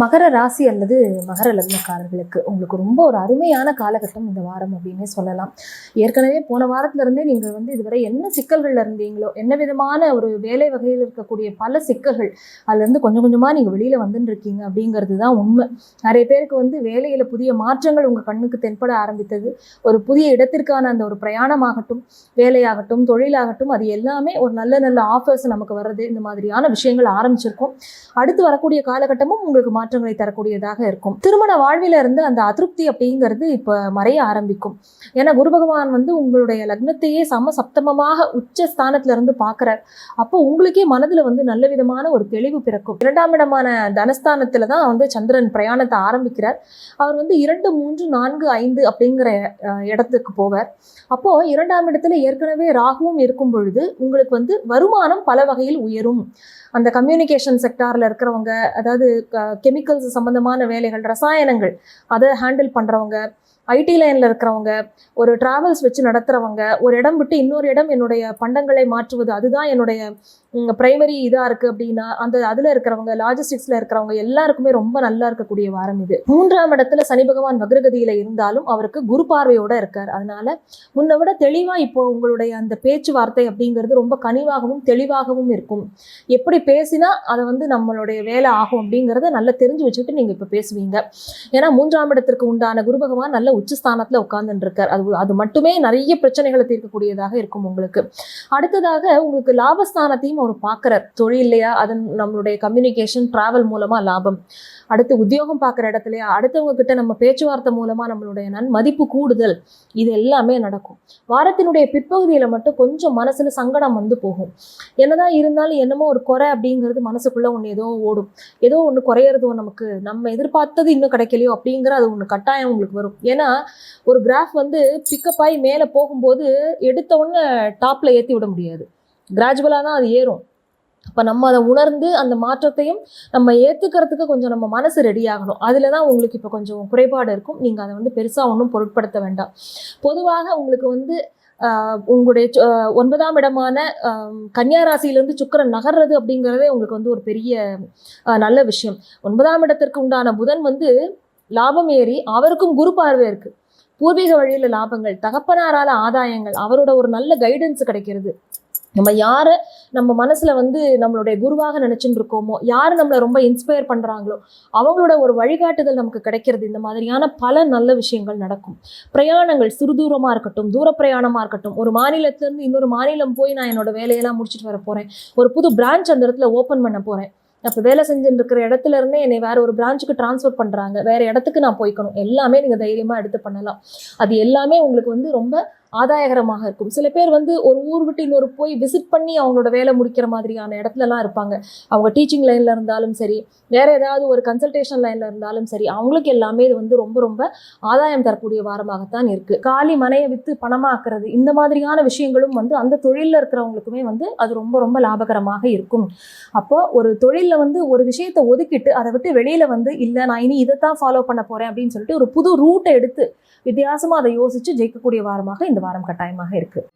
மகர ராசி அல்லது மகர லக்னக்காரர்களுக்கு உங்களுக்கு ரொம்ப ஒரு அருமையான காலகட்டம் இந்த வாரம் அப்படின்னே சொல்லலாம். ஏற்கனவே போன வாரத்துல இருந்தே நீங்கள் வந்து இதுவரை என்ன சிக்கல்கள்ல இருந்தீங்களோ என்ன விதமான ஒரு வேலை வகையில் இருக்கக்கூடிய பல சிக்கல்கள் அதுல இருந்து கொஞ்சம் கொஞ்சமா நீங்க வெளியில வந்துட்டு இருக்கீங்க அப்படிங்கிறது தான் உண்மை. நிறைய பேருக்கு வந்து வேலையில புதிய மாற்றங்கள் உங்க கண்ணுக்கு தென்பட ஆரம்பித்தது. ஒரு புதிய இடத்திற்கான அந்த ஒரு பிரயாணமாகட்டும் வேலையாகட்டும் தொழிலாகட்டும் அது எல்லாமே ஒரு நல்ல நல்ல ஆஃபர்ஸ் நமக்கு வர்றது இந்த மாதிரியான விஷயங்கள் ஆரம்பிச்சிருக்கும். அடுத்து வரக்கூடிய காலகட்டமும் உங்களுக்கு மாற்றங்களை தரக்கூடியதாக இருக்கும். திருமண வாழ்வில இருந்து அந்த அதிருப்தி அப்படிங்கிறது இப்ப மறைய ஆரம்பிக்கும். ஏன்னா குரு பகவான் வந்து உங்களுடைய லக்னத்தையே சம சப்தமமாக உச்ச ஸ்தானத்துல இருந்து பாக்குறார். அப்போ உங்களுக்கே மனதுல வந்து நல்ல விதமான ஒரு தெளிவு பிறக்கும். இரண்டாம் இடமான தனஸ்தானத்துல தான் வந்து சந்திரன் பிரயாணத்தை ஆரம்பிக்கிறார். அவர் வந்து இரண்டு மூன்று நான்கு ஐந்து அப்படிங்கிற இடத்துக்கு போவார். அப்போ இரண்டாம் இடத்துல ஏற்கனவே ராகுவும் இருக்கும் பொழுது உங்களுக்கு வந்து வருமானம் பல வகையில் உயரும். அந்த கம்யூனிகேஷன் செக்டார்ல இருக்கிறவங்க அதாவது கெமிக்கல்ஸ் சம்பந்தமான வேலைகள் ரசாயனங்கள் அதை ஹேண்டில் பண்றவங்க ஐடி லைனில் இருக்கிறவங்க ஒரு டிராவல்ஸ் வச்சு நடத்துகிறவங்க ஒரு இடம் விட்டு இன்னொரு இடம் என்னுடைய பண்டங்களை மாற்றுவது அதுதான் என்னுடைய ப்ரைமரி இதாக இருக்குது அப்படின்னா அந்த அதில் இருக்கிறவங்க லாஜிஸ்டிக்ஸில் இருக்கிறவங்க எல்லாருக்குமே ரொம்ப நல்லா இருக்கக்கூடிய வாரம் இது. மூன்றாம் இடத்துல சனி பகவான் வக்ரகதியில் இருந்தாலும் அவருக்கு குரு பார்வையோடு இருக்கார். அதனால் முன்னை விட தெளிவாக இப்போ உங்களுடைய அந்த பேச்சுவார்த்தை அப்படிங்கிறது ரொம்ப கனிவாகவும் தெளிவாகவும் இருக்கும். எப்படி பேசினா அதை வந்து நம்மளுடைய வேலை ஆகும் அப்படிங்கிறத நல்லா தெரிஞ்சு வச்சுக்கிட்டு நீங்கள் இப்போ பேசுவீங்க. ஏன்னா மூன்றாம் இடத்திற்கு உண்டான குரு பகவான் நல்ல உச்சஸ்தானத்தில் உட்கார்ந்துட்டு அது அது மட்டுமே நிறைய பிரச்சனைகளை தீர்க்கக்கூடியதாக இருக்கும் உங்களுக்கு. அடுத்ததாக உங்களுக்கு லாபஸ்தானத்தையும் அவர் பார்க்குறார். தொழிலையா அதன் நம்மளுடைய கம்யூனிகேஷன் ட்ராவல் மூலமா லாபம். அடுத்து உத்தியோகம் பார்க்குற இடத்துலையா அடுத்தவங்க கிட்ட நம்ம பேச்சுவார்த்தை மூலமா நம்மளுடைய நன் மதிப்பு கூடுதல். இது எல்லாமே நடக்கும். வாரத்தினுடைய பிற்பகுதியில மட்டும் கொஞ்சம் மனசுல சங்கடம் வந்து போகும். என்னதான் இருந்தாலும் என்னமோ ஒரு குறை அப்படிங்கிறது மனசுக்குள்ள ஒன்று ஏதோ ஓடும். ஏதோ ஒன்று குறையிறதோ நமக்கு நம்ம எதிர்பார்த்தது இன்னும் கிடைக்கலையோ அப்படிங்கிற அது ஒன்று கட்டாயம் உங்களுக்கு வரும். ஏன்னா ஒரு கிராஃப் வந்து பிக்கப் ஆகி மேலே போகும்போது எடுத்த உடனே டாப்பில் ஏற்றி விட முடியாது. கிராஜுவலாக தான் அது ஏறும். அப்போ நம்ம அதை உணர்ந்து அந்த மாற்றத்தையும் நம்ம ஏற்றுக்கிறதுக்கு கொஞ்சம் நம்ம மனசு ரெடி ஆகணும். அதில் தான் உங்களுக்கு இப்போ கொஞ்சம் குறைபாடு இருக்கும். நீங்கள் அதை வந்து பெருசாக ஒன்றும் பொருட்படுத்த வேண்டாம். பொதுவாக உங்களுக்கு வந்து உங்களுடைய சு- ஒன்பதாம் இடமான கன்னியா ராசியிலேருந்து சுக்கிரன் நகர்றது அப்படிங்கிறதே உங்களுக்கு வந்து ஒரு பெரிய நல்ல விஷயம். ஒன்பதாம் இடத்திற்கு உண்டான புதன் வந்து லாபம் ஏறி அவருக்கும் குரு பார்வை இருக்கு. பூர்வீக வழியில லாபங்கள் தகப்பனாரால ஆதாயங்கள் அவரோட ஒரு நல்ல கைடன்ஸ் கிடைக்கிறது. நம்ம யாரை நம்ம மனசுல வந்து நம்மளுடைய குருவாக நினைச்சுட்டு இருக்கோமோ யார் நம்மளை ரொம்ப இன்ஸ்பயர் பண்றாங்களோ அவங்களோட ஒரு வழிகாட்டுதல் நமக்கு கிடைக்கிறது. இந்த மாதிரியான பல நல்ல விஷயங்கள் நடக்கும். பிரயாணங்கள் சிறுதூரமா இருக்கட்டும் தூர பிரயாணமா இருக்கட்டும். ஒரு மாநிலத்திலருந்து இன்னொரு மாநிலம் போய் நான் என்னோட வேலையெல்லாம் முடிச்சுட்டு வர போறேன். ஒரு புது பிரான்ச் அந்த இடத்துல ஓப்பன் பண்ண போறேன். அப்போ வேலை செஞ்சுட்டு இருக்கிற இடத்துல இருந்தே என்னை வேற ஒரு பிரான்ச்சுக்கு டிரான்ஸ்ஃபர் பண்ணுறாங்க வேற இடத்துக்கு நான் போய்க்கணும். எல்லாமே நீங்கள் தைரியமாக எடுத்து பண்ணலாம். அது எல்லாமே உங்களுக்கு வந்து ரொம்ப ஆதாயகரமாக இருக்கும். சில பேர் வந்து ஒரு ஊர் விட்டு இன்னொரு போய் விசிட் பண்ணி அவங்களோட வேலை முடிக்கிற மாதிரியான இடத்துலலாம் இருப்பாங்க. அவங்க டீச்சிங் லைனில் இருந்தாலும் சரி வேறு ஏதாவது ஒரு கன்சல்டேஷன் லைனில் இருந்தாலும் சரி அவங்களுக்கு எல்லாமே இது வந்து ரொம்ப ரொம்ப ஆதாயம் தரக்கூடிய வாரமாகத்தான் இருக்குது காலி மனையை விற்று பணமாக்குறது இந்த மாதிரியான விஷயங்களும் வந்து அந்த தொழிலில் இருக்கிறவங்களுக்குமே வந்து அது ரொம்ப ரொம்ப லாபகரமாக இருக்கும். அப்போ ஒரு தொழிலில் வந்து ஒரு விஷயத்தை ஒதுக்கிட்டு அதை விட்டு வெளியில் வந்து இல்லை நான் இனி இதை தான் ஃபாலோ பண்ண போகிறேன் அப்படின்னு சொல்லிட்டு ஒரு புது ரூட்டை எடுத்து வித்தியாசமாக அதை யோசித்து ஜெயிக்கக்கூடிய வாரமாக இந்த இந்த வாரம் கட்டாயமாக இருக்குது